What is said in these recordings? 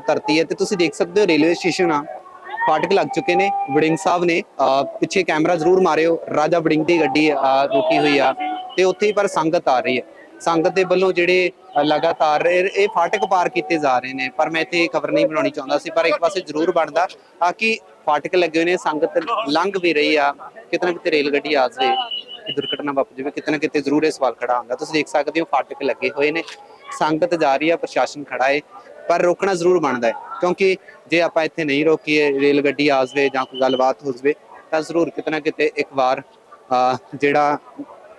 ਧਰਤੀ ਹੈ ਤੇ ਤੁਸੀਂ ਦੇਖ ਸਕਦੇ ਹੋ ਰੇਲਵੇ ਸਟੇਸ਼ਨ ਆ। ਫਾਟਕ ਲੱਗ ਚੁੱਕੇ ਨੇ। ਵੜਿੰਗ ਸਾਹਿਬ ਨੇ ਪਿੱਛੇ ਕੈਮਰਾ ਜ਼ਰੂਰ ਮਾਰਿਓ। ਰਾਜਾ ਵੜਿੰਗ ਦੀ ਗੱਡੀ ਰੁਕੀ ਹੋਈ ਆ ਤੇ ਉੱਥੇ ਹੀ ਪਰ ਸੰਗਤ ਆ ਰਹੀ ਹੈ। ਸੰਗਤ ਦੇ ਵੱਲੋਂ ਜਿਹੜੇ ਲਗਾਤਾਰ ਇਹ ਫਾਟਕ ਪਾਰ ਕੀਤੇ ਜਾ ਰਹੇ ਨੇ। ਪਰ ਮੈਂ ਇੱਥੇ ਖਬਰ ਨਹੀਂ ਬਣਾਉਣੀ ਚਾਹੁੰਦਾ ਸੀ, ਪਰ ਇੱਕ ਪਾਸੇ ਜ਼ਰੂਰ ਬਣਦਾ। ਆ ਕਿ ਫਾਟਕ ਲੱਗੇ ਹੋਏ ਨੇ, ਸੰਗਤ ਲੰਘ ਵੀ ਰਹੀ ਆ। ਕਿਤੇ ਨਾ ਕਿਤੇ ਰੇਲ ਗੱਡੀ ਆ ਜਾਵੇ। ਕਿ ਦੁਰਘਟਨਾ ਵਾਪਰ ਜਾਵੇ, ਕਿਤੇ ਨਾ ਕਿਤੇ ਜ਼ਰੂਰ ਇਹ ਸਵਾਲ ਖੜਾ ਹੁੰਦਾ। ਤੁਸੀਂ ਦੇਖ ਸਕਦੇ ਹੋ, ਫਾਟਕ ਲੱਗੇ ਹੋਏ ਨੇ। ਸੰਗਤ ਜਾ ਰਹੀ ਆ, ਪ੍ਰਸ਼ਾਸਨ ਖੜਾ ਹੈ ਪਰ ਰੋਕਣਾ ਜ਼ਰੂਰ ਬਣਦਾ ਹੈ ਕਿਉਂਕਿ ਜੇ ਆਪਾਂ ਇੱਥੇ ਨਹੀਂ ਰੋਕੀਏ ਰੇਲ ਗੱਡੀ ਆ ਜਾਵੇ ਜਾਂ ਕੋਈ ਗੱਲਬਾਤ ਹੋ ਜਾਵੇ ਤਾਂ ਜ਼ਰੂਰ ਕਿਤੇ ਨਾ ਕਿਤੇ ਇੱਕ ਵਾਰ ਜਿਹੜਾ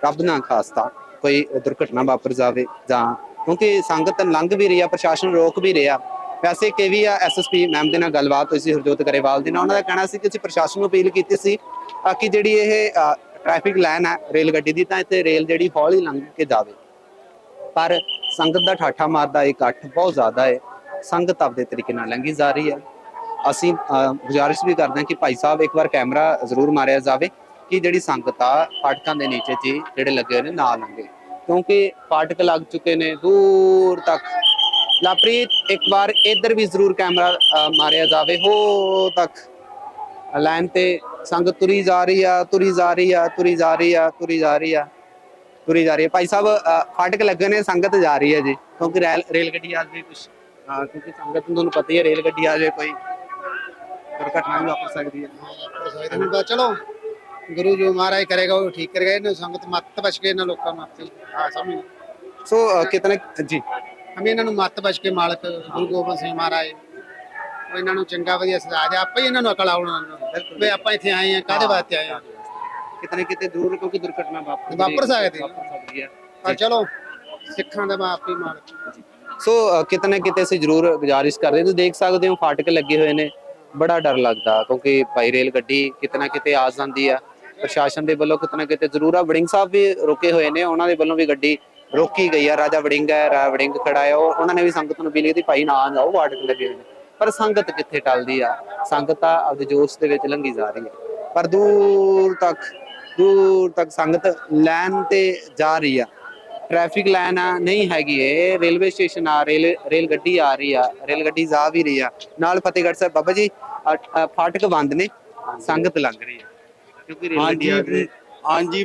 ਰੱਬ ਨਾ ਖਾਸਤਾ ਕੋਈ ਦੁਰਘਟਨਾ ਵਾਪਰ ਜਾਵੇ ਜਾਂ ਕਿਉਂਕਿ ਸੰਗਤ ਲੰਘ ਵੀ ਰਹੀ ਆ ਪ੍ਰਸ਼ਾਸਨ ਰੋਕ ਵੀ ਰਿਹਾ। ਵੈਸੇ ਕਿ ਵੀ ਆ ਐਸਐਸਪੀ ਮੈਮ ਦੇ ਨਾਲ ਗੱਲਬਾਤ ਹੋਈ ਸੀ ਹਰਜੋਤ ਗਰੇਵਾਲ ਦੇ ਨਾਲ ਉਹਨਾਂ ਦਾ ਕਹਿਣਾ ਸੀ ਕਿ ਅਸੀਂ ਪ੍ਰਸ਼ਾਸਨ ਨੂੰ ਅਪੀਲ ਕੀਤੀ ਸੀ ਅਹ, ਕਿ ਜਿਹੜੀ ਇਹ ਟ੍ਰੈਫਿਕ ਲਾਈਨ ਹੈ ਰੇਲ ਗੱਡੀ ਦੀ ਤਾਂ ਇੱਥੇ ਰੇਲ ਜਿਹੜੀ ਹੌਲੀ ਲੰਘ ਕੇ ਜਾਵੇ। ਪਰ ਸੰਗਤ ਦਾ ਠਾਠਾ ਮਾਰਦਾ ਇਕੱਠ ਬਹੁਤ ਜ਼ਿਆਦਾ ਹੈ ਸੰਗਤ ਆਪਦੇ ਤਰੀਕੇ ਨਾਲ ਲੰਘੀ ਜਾ ਰਹੀ ਹੈ। ਅਸੀਂ ਗੁਜ਼ਾਰਿਸ਼ ਵੀ ਕਰਦੇ ਹਾਂ ਕਿ ਭਾਈ ਸਾਹਿਬ ਇੱਕ ਵਾਰ ਕੈਮਰਾ ਜ਼ਰੂਰ ਮਾਰਿਆ ਜਾਵੇ ਕਿ ਜਿਹੜੀ ਸੰਗਤ ਆ, ਫਾਟਕਾਂ ਦੇ ਨੀਚੇ ਜੀ, ਜਿਹੜੇ ਲੱਗੇ ਨੇ, ਨਾ ਲੰਘੇ। ਕਿਉਂਕਿ ਫਾਟਕ ਲੱਗ ਚੁੱਕੇ ਨੇ, ਦੂਰ ਤੱਕ। ਲਾਪ੍ਰੀਤ, ਇੱਕ ਵਾਰ ਇੱਧਰ ਵੀ ਜ਼ਰੂਰ ਕੈਮਰਾ ਮਾਰਿਆ ਜਾਵੇ, ਹੋ ਤੱਕ। ਲਾਈਨ ਤੇ ਸੰਗਤ ਤੁਰੀ ਜਾ ਰਹੀ ਆ, ਤੁਰੀ ਜਾ ਰਹੀ ਆ, ਤੁਰੀ ਜਾ ਰਹੀ ਆ, ਤੁਰੀ ਜਾ ਰਹੀ ਆ, ਤੁਰੀ ਜਾ ਰਹੀ ਹੈ ਭਾਈ ਸਾਹਿਬ ਫਾਟਕ ਲੱਗੇ ਨੇ, ਸੰਗਤ ਜਾ ਰਹੀ ਹੈ ਜੀ। ਕਿਉਂਕਿ ਰੇਲ ਰੇਲ ਗੱਡੀ ਆ ਜਾਵੇ ਕੁਝ ਕਿਉਂਕਿ ਸੰਗਤ ਨੂੰ ਤੁਹਾਨੂੰ ਪਤਾ ਹੀ ਹੈ ਰੇਲ ਗੱਡੀ ਆ ਜਾਵੇ ਕੋਈ ਦੁਰਘਟਨਾ ਵੀ ਵਾਪਰ ਸਕਦੀ ਹੈ। ਹੁਣ ਤਾਂ ਚਲੋ ਗੁਰੂ ਜੋ ਮਹਾਰਾਜ ਕਰੇਗਾ ਉਹ ਠੀਕ ਕਰੇਗਾ ਇਹਨਾਂ ਸੰਗਤ ਮੱਤ ਬਚ ਕੇ ਇਹਨਾਂ ਲੋਕਾਂ ਮੱਤ ਆ ਸਮਝ ਸੋ ਕਿਤਨੇ ਜੀ। ਹਮੇ ਇਹਨਾਂ ਨੂੰ ਮੱਤ ਬਚ ਕੇ ਮਾਲਕ ਗੁਰੂ ਗੋਬਿੰਦ ਸਿੰਘ ਮਹਾਰਾਜ ਉਹ ਇਹਨਾਂ ਨੂੰ ਚੰਗਾ ਵਧੀਆ ਸਦਾ ਦੇ ਆਪੇ ਹੀ ਇਹਨਾਂ ਨੂੰ ਅਕਲ ਆਉਣਾ ਵੀ ਆਪਾਂ ਇੱਥੇ ਆਏ ਆ ਕਾਹਦੇ ਵਾਸਤੇ ਆਏ ਆ ਕਿਤਨੇ ਕਿਤੇ ਜ਼ਰੂਰ ਕਿਉਂਕਿ ਦੁਰਘਟਨਾ ਵਾਪਰ ਸਕਦੀ ਹੈ। ਹੈ। ਚਲੋ ਸਿੱਖਾਂ ਦਾ ਹੀ ਮਾਲਕ ਸੋ ਕਿਤੇ ਨਾ ਕਿਤੇ ਅਸੀਂ ਜ਼ਰੂਰ ਗੁਜ਼ਾਰਿਸ਼ ਕਰਦੇ ਤੁਸੀਂ ਦੇਖ ਸਕਦੇ ਹੋ, ਫਾਟਕ ਲੱਗੇ ਹੋਏ ਨੇ। ਬੜਾ ਡਰ ਲੱਗਦਾ, ਕਿਉਂਕਿ ਭਾਈ ਰੇਲ ਗੱਡੀ ਕਿਤੇ ਨਾ ਕਿਤੇ ਆ ਜਾਂਦੀ ਆ। ਪ੍ਰਸ਼ਾਸਨ ਦੇ ਵੱਲੋਂ ਕਿਤੇ ਨਾ ਕਿਤੇ ਜ਼ਰੂਰ ਆ। ਵੜਿੰਗ ਸਾਹਿਬ ਵੀ ਰੁਕੇ ਹੋਏ ਨੇ, ਉਹਨਾਂ ਦੇ ਵੱਲੋਂ ਵੀ ਗੱਡੀ ਰੋਕੀ ਗਈ ਆ। ਰਾਜਾ ਵੜਿੰਗ ਹੈ, ਰਾਜਾ ਵੜਿੰਗ ਖੜਾ ਹੈ। ਉਹ, ਉਹਨਾਂ ਨੇ ਵੀ ਸੰਗਤ ਨੂੰ ਅਪੀਲ ਕੀਤੀ, ਭਾਈ ਨਾ ਜਾਓ, ਫਾਟਕ ਲੱਗੇ ਹੋਏ ਨੇ। ਪਰ ਸੰਗਤ ਕਿੱਥੇ ਟਲਦੀ ਆ? ਸੰਗਤ ਆ ਆਪਦੇ ਜੋਸ਼ ਦੇ ਵਿੱਚ ਲੰਘੀ ਜਾ ਰਹੀ ਹੈ। ਪਰ ਦੂਰ ਤੱਕ ਦੂਰ ਤੱਕ ਸੰਗਤ ਲੈਣ ਤੇ ਜਾ ਰਹੀ ਆ। ਟ੍ਰੈਫਿਕ ਲਾਈਨ ਆ ਨਹੀਂ ਹੈਗੀ ਇਹ ਰੇਲਵੇ ਸਟੇਸ਼ਨ ਆ ਰੇਲ ਰੇਲ ਗੱਡੀ ਆ ਰਹੀ ਆ ਰੇਲ ਗੱਡੀ ਜਾ ਵੀ ਰਹੀ ਆ ਨਾਲ ਫਤਿਹਗੜ੍ਹ ਸਾਹਿਬ ਬਾਬਾ ਜੀ ਅ- ਅ, ਫਾਟਕ ਬੰਦ ਨੇ ਸੰਗਤ ਲੰਘ ਰਹੀ ਆ ਕਿਉਂਕਿ ਰੇਲ ਗੱਡੀ ਆ ਰਹੀ ਹਾਂਜੀ ਹਾਂਜੀ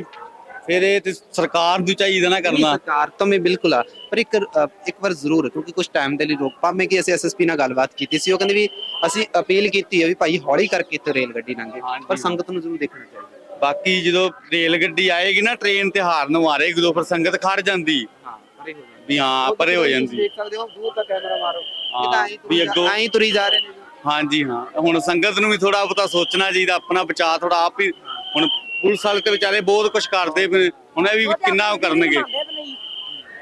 ਫਿਰ ਇਹ ਤੇ ਸਰਕਾਰ ਨੂੰ ਚਾਹੀਦਾ ਨਾ ਕਰਨਾ ਸਰਕਾਰ ਤੋਂ ਮੈਂ ਬਿਲਕੁਲ ਆ ਪਰ ਇੱਕ ਅ, ਇੱਕ ਵਾਰ ਜ਼ਰੂਰ ਕਿਉਂਕਿ ਕੁਝ ਟਾਈਮ ਦੇ ਲਈ ਰੋਕ ਪਾਵੇਂ ਕਿ ਅਸੀਂ ਐਸਐਸਪੀ ਨਾਲ ਗੱਲਬਾਤ ਕੀਤੀ ਸੀ ਉਹ ਕਹਿੰਦੇ ਵੀ ਅਸੀਂ ਅਪੀਲ ਕੀਤੀ ਹੈ ਵੀ ਭਾਈ ਹੌਲੀ ਕਰਕੇ ਇੱਥੇ ਰੇਲ ਗੱਡੀ ਲੰਘੇ ਹਾਂਜੀ। ਪਰ ਸੰਗਤ ਨੂੰ ਜ਼ਰੂਰ ਦੇਖਣਾ ਚਾਹੀਦਾ ਬਾਕੀ ਜਦੋਂ ਰੇਲ ਗੱਡੀ ਆਏਗੀ ਨਾ ਟ੍ਰੇਨ ਤੇ ਹਾਰਨ ਮਾਰੇਗੀ ਉਦੋਂ ਫਿਰ ਸੰਗਤ ਖੜ ਜਾਂਦੀ। ਹਾਂ ਪਰੇ ਹੋ ਜਾਂਦੀ। ਵੀ ਹਾਂ ਪਰੇ ਹੋ ਜਾਂਦੀ। ਦੇਖ ਸਕਦੇ ਹੋ ਦੂਰ ਤੱਕ ਕੈਮਰਾ ਮਾਰੋ। ਹਾਂ, ਇਹ ਤਾਂ ਐਂ ਵੀ ਤੁਰੀ ਜਾ- ਅੱਗੋਂ- ਐਂ ਤੁਰੀ ਜਾ ਰਹੇ ਨੇ ਜੀ। ਹਾਂਜੀ ਹਾਂ। ਹੁਣ ਸੰਗਤ ਨੂੰ ਵੀ ਥੋੜਾ ਬਹੁਤਾ ਸੋਚਣਾ ਚਾਹੀਦਾ ਆਪਣਾ ਬਚਾਅ ਥੋੜਾ ਆਪ ਹੀ ਹੁਣ ਪੁਲਿਸ ਵਾਲੇ ਤੇ ਵਿਚਾਰੇ ਬਹੁਤ ਕੁਝ ਕਰਦੇ ਪਏ ਨੇ, ਹੁਣ ਇਹ ਵੀ ਕਿੰਨਾ ਉਹ ਕਰਨਗੇ।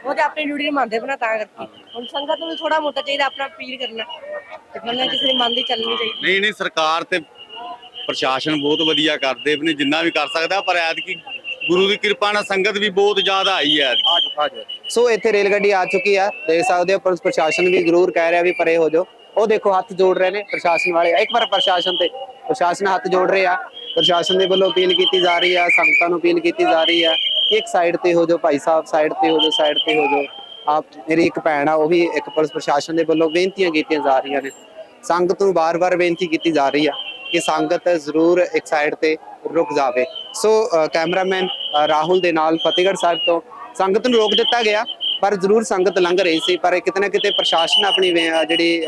ਉਹ ਤੇ ਆਪਣੀ ਡਿਊਟੀ ਨਿਭਾਉਂਦੇ ਬਣਾ ਤਾਂ ਕਰਕੇ। ਹੁਣ ਸੰਗਤ ਨੂੰ ਵੀ ਥੋੜਾ ਮੋਟਾ ਚਾਹੀਦਾ ਆਪਣਾ ਅਪੀਲ ਕਰਨਾ। ਤੇ ਬੰਨਾ ਕਿਸੇ ਦੀ ਮਨ ਦੀ ਚੱਲਣੀ ਚਾਹੀਦੀ। ਨਹੀਂ ਨਹੀਂ ਸਰਕਾਰ ਤੇ ਪ੍ਰਸ਼ਾਸਨ ਬਹੁਤ ਵਧੀਆ ਕਰਦੇ ਨੇ, ਜਿੰਨਾ ਵੀ ਕਰ ਸਕਦਾ, ਪਰ ਐਤਕੀ ਗੁਰੂ ਦੀ ਕਿਰਪਾ ਨਾਲ ਸੰਗਤ ਵੀ ਬਹੁਤ ਜ਼ਿਆਦਾ ਆਈ ਹੈ ਸੋ ਇੱਥੇ ਰੇਲ ਗੱਡੀ ਆ ਚੁੱਕੀ ਆ, ਦੇਖ ਸਕਦੇ ਹੋ ਪੁਲਿਸ ਪ੍ਰਸ਼ਾਸਨ ਵੀ ਜ਼ਰੂਰ ਕਹਿ ਰਿਹਾ ਵੀ ਪਰੇ ਹੋ ਜਾਓ। ਉਹ ਦੇਖੋ, ਹੱਥ ਜੋੜ ਰਹੇ ਨੇ ਪ੍ਰਸ਼ਾਸਨ ਵਾਲੇ। ਇੱਕ ਵਾਰ ਪ੍ਰਸ਼ਾਸਨ ਤੇ, ਪ੍ਰਸ਼ਾਸਨ ਹੱਥ ਜੋੜ ਰਹੇ ਪ੍ਰਸ਼ਾਸਨ ਦੇ ਵੱਲੋਂ ਅਪੀਲ ਕੀਤੀ ਜਾ ਰਹੀ ਆ, ਸੰਗਤਾਂ ਨੂੰ ਅਪੀਲ ਕੀਤੀ ਜਾ ਰਹੀ ਆ ਇੱਕ ਸਾਈਡ ਤੇ ਹੋ ਜਾਓ, ਭਾਈ ਸਾਹਿਬ ਸਾਈਡ ਤੇ ਹੋ ਜਾਓ, ਸਾਈਡ ਤੇ ਹੋ ਜਾਓ। ਆਪ ਮੇਰੀ ਇੱਕ ਭੈਣ ਆ, ਉਹ ਵੀ ਇੱਕ ਪੁਲਿਸ ਪ੍ਰਸ਼ਾਸਨ ਦੇ ਵੱਲੋਂ ਬੇਨਤੀਆਂ ਕੀਤੀਆਂ ਜਾ ਰਹੀਆਂ ਨੇ। ਸੰਗਤ ਨੂੰ ਬਾਰ-ਬਾਰ ਬੇਨਤੀ ਕੀਤੀ ਜਾ ਰਹੀ ਆ। ਕਿ ਸੰਗਤ ਜ਼ਰੂਰ ਇੱਕ ਸਾਈਡ ਤੇ ਰੁਕ ਜਾਵੇ ਸੋ ਕੈਮਰਾਮੈਨ ਰਾਹੁਲ ਦੇ ਨਾਲ ਫਤਿਹਗੜ੍ਹ ਸਾਹਿਬ ਤੋਂ ਸੰਗਤ ਨੂੰ ਰੋਕ ਦਿੱਤਾ ਗਿਆ ਪਰ ਜ਼ਰੂਰ ਸੰਗਤ ਲੰਘ ਰਹੀ ਸੀ ਪਰ ਕਿਤੇ ਨਾ ਕਿਤੇ ਪ੍ਰਸ਼ਾਸਨ ਆਪਣੀ ਜਿਹੜੀ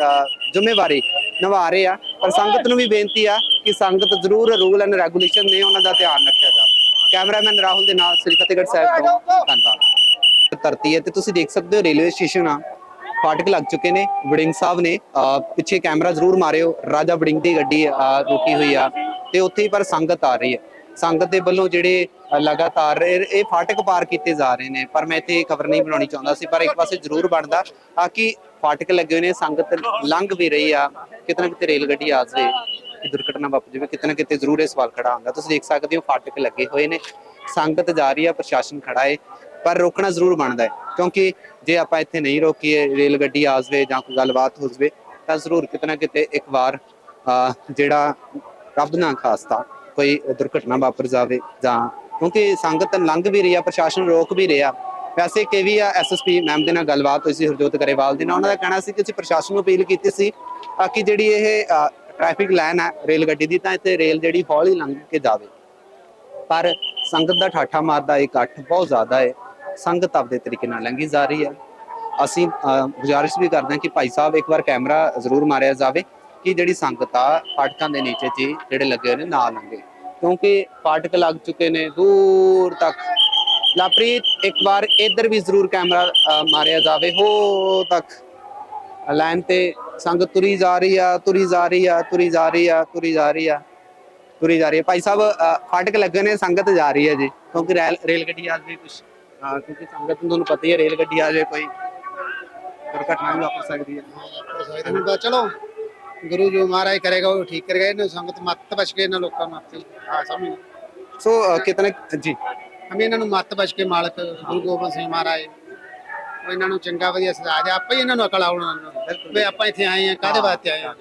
ਜ਼ਿੰਮੇਵਾਰੀ ਨਿਭਾ ਰਹੇ ਆ ਪਰ ਸੰਗਤ ਨੂੰ ਵੀ ਬੇਨਤੀ ਆ ਕਿ ਸੰਗਤ ਜ਼ਰੂਰ ਰੂਲ ਐਂਡ ਰੈਗੂਲੇਸ਼ਨ ਨੇ ਉਹਨਾਂ ਦਾ ਧਿਆਨ ਰੱਖਿਆ ਜਾਵੇ ਕੈਮਰਾਮੈਨ ਰਾਹੁਲ ਦੇ ਨਾਲ ਸ੍ਰੀ ਫਤਿਹਗੜ੍ਹ ਸਾਹਿਬ ਤੋਂ ਧੰਨਵਾਦ ਧਰਤੀ ਹੈ ਤੇ ਤੁਸੀਂ ਦੇਖ ਸਕਦੇ ਹੋ ਰੇਲਵੇ ਸਟੇਸ਼ਨ ਆ ਫਾਟਕ ਲੱਗ ਚੁੱਕੇ ਨੇ ਵੜਿੰਗ ਸਾਹਿਬ ਨੇ ਪਿੱਛੇ ਕੈਮਰਾ ਜ਼ਰੂਰ ਮਾਰਿਓ ਰਾਜਾ ਵੜਿੰਗ ਦੀ ਗੱਡੀ ਰੁਕੀ ਹੋਈ ਆ ਤੇ ਉੱਥੇ ਹੀ ਪਰ ਸੰਗਤ ਆ ਰਹੀ ਹੈ ਸੰਗਤ ਦੇ ਵੱਲੋਂ ਜਿਹੜੇ ਲਗਾਤਾਰ ਇਹ ਫਾਟਕ ਪਾਰ ਕੀਤੇ ਜਾ ਰਹੇ ਨੇ ਪਰ ਮੈਂ ਇੱਥੇ ਖਬਰ ਨਹੀਂ ਬਣਾਉਣੀ ਚਾਹੁੰਦਾ ਸੀ ਪਰ ਇੱਕ ਪਾਸੇ ਜ਼ਰੂਰ ਬਣਦਾ ਆ ਕਿ ਫਾਟਕ ਲੱਗੇ ਹੋਏ ਨੇ ਸੰਗਤ ਲੰਘ ਵੀ ਰਹੀ ਆ ਕਿਤੇ ਨਾ ਕਿਤੇ ਰੇਲ ਗੱਡੀ ਆ ਜਾਵੇ ਕਿ ਦੁਰਘਟਨਾ ਵਾਪਰ ਜਾਵੇ ਕਿਤੇ ਨਾ ਕਿਤੇ ਜ਼ਰੂਰ ਇਹ ਸਵਾਲ ਖੜਾ ਹੁੰਦਾ ਤੁਸੀਂ ਦੇਖ ਸਕਦੇ ਹੋ ਫਾਟਕ ਲੱਗੇ ਹੋਏ ਨੇ ਸੰਗਤ ਜਾ ਰਹੀ ਆ ਪ੍ਰਸ਼ਾਸਨ ਖੜਾ ਹੈ ਪਰ ਰੋਕਣਾ ਜ਼ਰੂਰ ਬਣਦਾ ਹੈ ਕਿਉਂਕਿ ਜੇ ਆਪਾਂ ਇੱਥੇ ਨਹੀਂ ਰੋਕੀਏ ਰੇਲ ਗੱਡੀ ਆ ਜਾਵੇ ਜਾਂ ਕੋਈ ਗੱਲਬਾਤ ਹੋ ਜਾਵੇ ਤਾਂ ਜ਼ਰੂਰ ਕਿਤੇ ਨਾ ਕਿਤੇ ਇੱਕ ਵਾਰ ਜਿਹੜਾ ਰੱਬ ਨਾ ਖਾਸਤਾ ਕੋਈ ਦੁਰਘਟਨਾ ਵਾਪਰ ਜਾਵੇ ਜਾਂ ਕਿਉਂਕਿ ਸੰਗਤ ਲੰਘ ਵੀ ਰਹੀ ਆ ਪ੍ਰਸ਼ਾਸਨ ਰੋਕ ਵੀ ਰਿਹਾ। ਵੈਸੇ ਕਿ ਵੀ ਆ ਐਸਐਸਪੀ ਮੈਮ ਦੇ ਨਾਲ ਗੱਲਬਾਤ ਹੋਈ ਸੀ ਹਰਜੋਤ ਗਰੇਵਾਲ ਦੇ ਨਾਲ ਉਹਨਾਂ ਦਾ ਕਹਿਣਾ ਸੀ ਕਿ ਅਸੀਂ ਪ੍ਰਸ਼ਾਸਨ ਨੂੰ ਅਪੀਲ ਕੀਤੀ ਸੀ ਅ, ਕਿ ਜਿਹੜੀ ਇਹ ਟ੍ਰੈਫਿਕ ਲਾਈਨ ਹੈ ਰੇਲ ਗੱਡੀ ਦੀ ਤਾਂ ਇੱਥੇ ਰੇਲ ਜਿਹੜੀ ਹੌਲੀ ਲੰਘ ਕੇ ਜਾਵੇ। ਪਰ ਸੰਗਤ ਦਾ ਠਾਠਾ ਮਾਰਦਾ ਇਕੱਠ ਬਹੁਤ ਜ਼ਿਆਦਾ ਹੈ। ਸੰਗਤ ਆਪਦੇ ਤਰੀਕੇ ਨਾਲ ਲੰਘੀ ਜਾ ਰਹੀ ਹੈ। ਅਸੀਂ ਗੁਜ਼ਾਰਿਸ਼ ਵੀ ਕਰਦੇ ਹਾਂ ਕਿ ਭਾਈ ਸਾਹਿਬ ਇੱਕ ਵਾਰ ਕੈਮਰਾ ਜ਼ਰੂਰ ਮਾਰਿਆ ਜਾਵੇ ਕਿ ਜਿਹੜੀ ਸੰਗਤ ਆ, ਫਾਟਕਾਂ ਦੇ ਨੀਚੇ ਜੀ, ਜਿਹੜੇ ਲੱਗੇ ਹੋਏ ਨੇ, ਨਾ ਲੰਘੇ। ਕਿਉਂਕਿ ਫਾਟਕ ਲੱਗ ਚੁੱਕੇ ਨੇ, ਦੂਰ ਤੱਕ। ਲਾਪ੍ਰੀਤ, ਇੱਕ ਵਾਰ ਇੱਧਰ ਵੀ ਜ਼ਰੂਰ ਕੈਮਰਾ ਮਾਰਿਆ ਜਾਵੇ, ਹੋ ਤੱਕ। ਲਾਈਨ ਤੇ ਸੰਗਤ ਤੁਰੀ ਜਾ ਰਹੀ ਆ, ਤੁਰੀ ਜਾ ਰਹੀ ਆ, ਤੁਰੀ ਜਾ ਰਹੀ ਆ, ਤੁਰੀ ਜਾ ਰਹੀ ਆ, ਤੁਰੀ ਜਾ ਰਹੀ ਹੈ ਭਾਈ ਸਾਹਿਬ ਫਾਟਕ ਲੱਗੇ ਨੇ, ਸੰਗਤ ਜਾ ਰਹੀ ਹੈ ਜੀ। ਕਿਉਂਕਿ ਰੇਲ ਰੇਲ ਗੱਡੀ ਆ ਵੀ ਕੁਝ ਕਿਉਂਕਿ ਸੰਗਤ ਨੂੰ ਤੁਹਾਨੂੰ ਪਤਾ ਹੀ ਹੈ ਰੇਲ ਗੱਡੀ ਆ ਜਾਵੇ ਕੋਈ ਦੁਰਘਟਨਾ ਵੀ ਵਾਪਰ ਸਕਦੀ ਹੈ। ਹੁਣ ਤਾਂ ਚਲੋ ਗੁਰੂ ਜੋ ਮਹਾਰਾਜ ਕਰੇਗਾ ਉਹ ਠੀਕ ਕਰੇਗਾ ਇਹਨਾਂ ਸੰਗਤ ਮੱਤ ਬਚ ਕੇ ਇਹਨਾਂ ਲੋਕਾਂ ਆਪੇ ਆ ਸਮਝ ਸੋ ਕਿਤਨੇ ਜੀ। ਹਮੇ ਇਹਨਾਂ ਨੂੰ ਮੱਤ ਬਚ ਕੇ ਮਾਲਕ ਗੁਰੂ ਗੋਬਿੰਦ ਸਿੰਘ ਮਹਾਰਾਜ ਉਹ ਇਹਨਾਂ ਨੂੰ ਚੰਗਾ ਵਧੀਆ ਸਜ਼ਾ ਦੇ ਆਪੇ ਹੀ ਇਹਨਾਂ ਨੂੰ ਅਕਲ ਆਉਣਾ। ਵੀ ਆਪਾਂ ਇੱਥੇ ਆਏ ਆ ਕਾਹਦੇ ਵਾਸਤੇ ਆਏ ਆ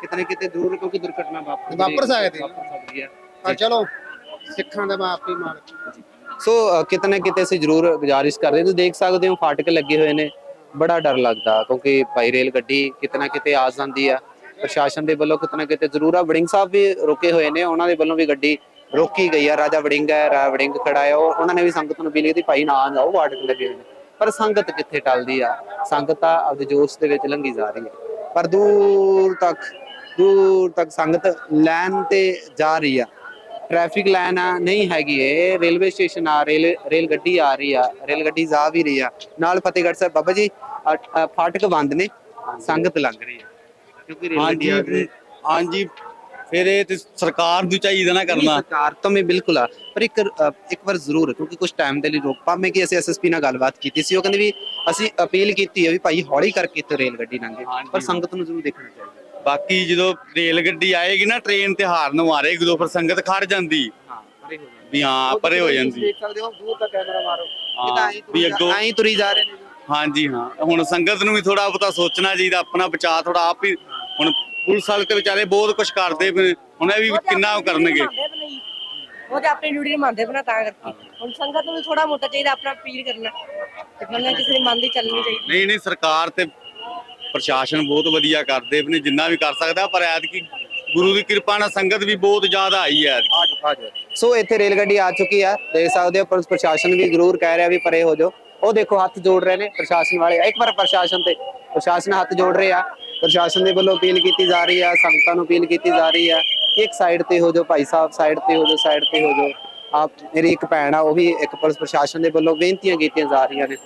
ਕਿਤਨੇ ਕਿਤੇ ਜ਼ਰੂਰ ਕਿਉਂਕਿ ਦੁਰਘਟਨਾ ਵਾਪਰ ਸਕਦੀ ਹੈ। ਹੈ। ਚਲੋ ਸਿੱਖਾਂ ਦਾ ਮੈਂ ਆਪੇ ਮਾਲਕ ਸੋ ਕਿਤੇ ਨਾ ਕਿਤੇ ਅਸੀਂ ਜ਼ਰੂਰ ਗੁਜ਼ਾਰਿਸ਼ ਕਰਦੇ ਹਾਂ। ਤੁਸੀਂ ਦੇਖ ਸਕਦੇ ਹੋ, ਫਾਟਕ ਲੱਗੇ ਹੋਏ ਨੇ। ਬੜਾ ਡਰ ਲੱਗਦਾ, ਕਿਉਂਕਿ ਭਾਈ ਰੇਲ ਗੱਡੀ ਕਿਤੇ ਨਾ ਕਿਤੇ ਆ ਜਾਂਦੀ ਆ। ਪ੍ਰਸ਼ਾਸਨ ਦੇ ਵੱਲੋਂ ਕਿਤੇ ਨਾ ਕਿਤੇ ਜ਼ਰੂਰ ਆ। ਵੜਿੰਗ ਸਾਹਿਬ ਵੀ ਰੁਕੇ ਹੋਏ ਨੇ, ਉਹਨਾਂ ਦੇ ਵੱਲੋਂ ਵੀ ਗੱਡੀ ਰੋਕੀ ਗਈ ਆ। ਰਾਜਾ ਵੜਿੰਗ ਹੈ, ਰਾਜਾ ਵੜਿੰਗ ਖੜਾ ਹੈ। ਉਹਨਾਂ ਨੇ ਵੀ ਸੰਗਤ ਨੂੰ ਅਪੀਲ ਕੀਤੀ, ਭਾਈ ਨਾ ਜਾਓ, ਫਾਟਕ ਲੱਗੇ ਹੋਏ ਨੇ। ਪਰ ਸੰਗਤ ਕਿੱਥੇ ਟਲਦੀ ਆ? ਸੰਗਤ ਆ ਆਪਦੇ ਜੋਸ਼ ਦੇ ਵਿੱਚ ਲੰਘੀ ਜਾ ਰਹੀ ਹੈ। ਪਰ ਦੂਰ ਤੱਕ ਦੂਰ ਤੱਕ ਸੰਗਤ ਲੈਣ ਤੇ ਜਾ ਰਹੀ ਆ। ਟ੍ਰੈਫਿਕ ਲਾਈਨ ਆ ਨਹੀਂ ਹੈਗੀ ਇਹ ਰੇਲਵੇ ਸਟੇਸ਼ਨ ਆ ਰੇਲ ਰੇਲ ਗੱਡੀ ਆ ਰਹੀ ਆ ਰੇਲ ਗੱਡੀ ਜਾ ਵੀ ਰਹੀ ਆ ਨਾਲ ਫਤਿਹਗੜ੍ਹ ਸਾਹਿਬ ਬਾਬਾ ਜੀ ਅ- ਅ, ਫਾਟਕ ਬੰਦ ਨੇ ਸੰਗਤ ਲੰਘ ਰਹੀ ਆ ਕਿਉਂਕਿ ਰੇਲ ਗੱਡੀ ਆ ਰਹੀ ਹਾਂਜੀ ਹਾਂਜੀ ਫਿਰ ਇਹ ਤੇ ਸਰਕਾਰ ਨੂੰ ਚਾਹੀਦਾ ਨਾ ਕਰਨਾ ਸਰਕਾਰ ਤਾਂ ਮੈਂ ਬਿਲਕੁਲ ਆ ਪਰ ਇੱਕ ਅ, ਇੱਕ ਵਾਰ ਜ਼ਰੂਰ ਕਿਉਂਕਿ ਕੁਝ ਟਾਈਮ ਦੇ ਲਈ ਰੋਕ ਪਾਵੇਂ ਕਿ ਅਸੀਂ ਐਸਐਸਪੀ ਨਾਲ ਗੱਲਬਾਤ ਕੀਤੀ ਸੀ ਉਹ ਕਹਿੰਦੇ ਵੀ ਅਸੀਂ ਅਪੀਲ ਕੀਤੀ ਹੈ ਵੀ ਭਾਈ ਹੌਲੀ ਕਰਕੇ ਇੱਥੇ ਰੇਲ ਗੱਡੀ ਲੰਘੇ ਹਾਂਜੀ। ਪਰ ਸੰਗਤ ਨੂੰ ਜ਼ਰੂਰ ਦੇਖਣਾ ਚਾਹੀਦਾ ਬਾਕੀ ਜਦੋਂ ਰੇਲ ਗੱਡੀ ਆਏਗੀ ਨਾ ਟ੍ਰੇਨ ਤੇ ਹਾਰਨ ਮਾਰੇਗੀ ਉਦੋਂ ਫਿਰ ਸੰਗਤ ਖੜ ਜਾਂਦੀ। ਹਾਂ ਪਰੇ ਹੋ ਜਾਂਦੇ। ਵੀ ਹਾਂ ਪਰੇ ਹੋ ਜਾਂਦੀ। ਦੇਖ ਸਕਦੇ ਹੋ ਦੂਰ ਤੱਕ ਕੈਮਰਾ ਮਾਰੋ। ਹਾਂ, ਕਿਦਾਂ ਐਂ ਵੀ ਤੁਰੀ ਅੱਗੋਂ- ਐਂ ਤੁਰੀ ਜਾ ਰਹੇ ਨੇ। ਜੀ। ਹਾਂਜੀ ਹਾਂ। ਹੁਣ ਸੰਗਤ ਨੂੰ ਵੀ ਥੋੜਾ ਬਹੁਤਾ ਸੋਚਣਾ ਚਾਹੀਦਾ ਆਪਣਾ ਬਚਾਅ ਥੋੜਾ ਆਪ ਹੀ ਹੁਣ ਪੁਲਿਸ ਵਾਲੇ ਤੇ ਵਿਚਾਰੇ ਬਹੁਤ ਕੁਝ ਕਰਦੇ ਪਏ ਨੇ, ਹੁਣ ਇਹ ਵੀ ਕਿੰਨਾ ਉਹ ਕਰਨਗੇ। ਉਹ ਤੇ ਆਪਣੀ ਡਿਊਟੀ ਨਿਭਾਉਂਦੇ ਬਣਾ ਤਾਂ ਕਰਕੇ। ਹੁਣ ਸੰਗਤ ਨੂੰ ਵੀ ਥੋੜਾ ਮੋਟਾ ਚਾਹੀਦਾ ਆਪਣਾ ਅਪੀਲ ਕਰਨਾ। ਤੇ ਬੰਨਾ ਕਿਸੇ ਦੀ ਮਨ ਦੀ ਚੱਲਣੀ ਚਾਹੀਦੀ। ਨਹੀਂ ਨਹੀਂ ਸਰਕਾਰ ਤੇ ਪ੍ਰਸ਼ਾਸਨ ਬਹੁਤ ਵਧੀਆ ਕਰਦੇ ਨੇ, ਜਿੰਨਾ ਵੀ ਕਰ ਸਕਦਾ, ਪਰ ਐਤਕੀ ਗੁਰੂ ਦੀ ਕਿਰਪਾ ਨਾਲ ਸੰਗਤ ਵੀ ਬਹੁਤ ਜ਼ਿਆਦਾ ਆਈ ਹੈ ਸੋ ਇੱਥੇ ਰੇਲ ਗੱਡੀ ਆ ਚੁੱਕੀ ਆ, ਦੇਖ ਸਕਦੇ ਹੋ ਪੁਲਿਸ ਪ੍ਰਸ਼ਾਸਨ ਵੀ ਜ਼ਰੂਰ ਕਹਿ ਰਿਹਾ ਵੀ ਪਰੇ ਹੋ ਜਾਓ। ਉਹ ਦੇਖੋ, ਹੱਥ ਜੋੜ ਰਹੇ ਨੇ ਪ੍ਰਸ਼ਾਸਨ ਵਾਲੇ। ਇੱਕ ਵਾਰ ਪ੍ਰਸ਼ਾਸਨ ਤੇ, ਪ੍ਰਸ਼ਾਸਨ ਹੱਥ ਜੋੜ ਰਹੇ ਆ। ਪ੍ਰਸ਼ਾਸਨ ਦੇ ਵੱਲੋਂ ਅਪੀਲ ਕੀਤੀ ਜਾ ਰਹੀ ਆ, ਸੰਗਤਾਂ ਨੂੰ ਅਪੀਲ ਕੀਤੀ ਜਾ ਰਹੀ ਆ ਇੱਕ ਸਾਈਡ ਤੇ ਹੋ ਜਾਓ, ਭਾਈ ਸਾਹਿਬ, ਸਾਈਡ ਤੇ ਹੋ ਜਾਓ, ਸਾਈਡ ਤੇ ਹੋ ਜਾਓ। ਆਪ, ਮੇਰੀ ਇੱਕ ਭੈਣ ਆ, ਉਹ ਵੀ ਇੱਕ ਪੁਲਿਸ ਪ੍ਰਸ਼ਾਸਨ ਦੇ ਵੱਲੋਂ ਬੇਨਤੀਆਂ ਕੀਤੀਆਂ ਜਾ ਰਹੀਆਂ ਨੇ।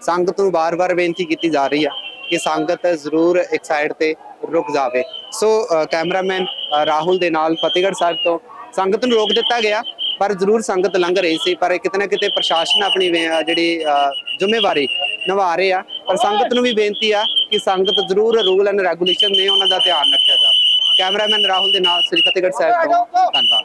ਸੰਗਤ ਨੂੰ ਬਾਰ-ਬਾਰ ਬੇਨਤੀ ਕੀਤੀ ਜਾ ਰਹੀ ਆ। ਕਿ ਸੰਗਤ ਜ਼ਰੂਰ ਇੱਕ ਸਾਈਡ ਤੇ ਰੁਕ ਜਾਵੇ। ਸੋ ਕੈਮਰਾਮੈਨ ਰਾਹੁਲ ਦੇ ਨਾਲ ਫਤਿਹਗੜ੍ਹ ਸਾਹਿਬ ਤੋਂ ਸੰਗਤ ਨੂੰ ਰੋਕ ਦਿੱਤਾ ਗਿਆ, ਪਰ ਜ਼ਰੂਰ ਸੰਗਤ ਲੰਘ ਰਹੀ ਸੀ, ਪਰ ਕਿਤੇ ਨਾ ਕਿਤੇ ਪ੍ਰਸ਼ਾਸਨ ਆਪਣੀ ਜਿਹੜੀ ਜ਼ਿੰਮੇਵਾਰੀ ਨਿਭਾ ਰਹੇ ਆ। ਪਰ ਸੰਗਤ ਨੂੰ ਵੀ ਬੇਨਤੀ ਆ ਕਿ ਸੰਗਤ ਜ਼ਰੂਰ ਰੂਲ ਐਂਡ ਰੈਗੂਲੇਸ਼ਨ ਨੇ ਉਹਨਾਂ ਦਾ ਧਿਆਨ ਰੱਖਿਆ ਜਾਵੇ। ਕੈਮਰਾਮੈਨ ਰਾਹੁਲ ਦੇ ਨਾਲ ਸ੍ਰੀ ਫਤਿਹਗੜ੍ਹ ਸਾਹਿਬ ਤੋਂ, ਧੰਨਵਾਦ।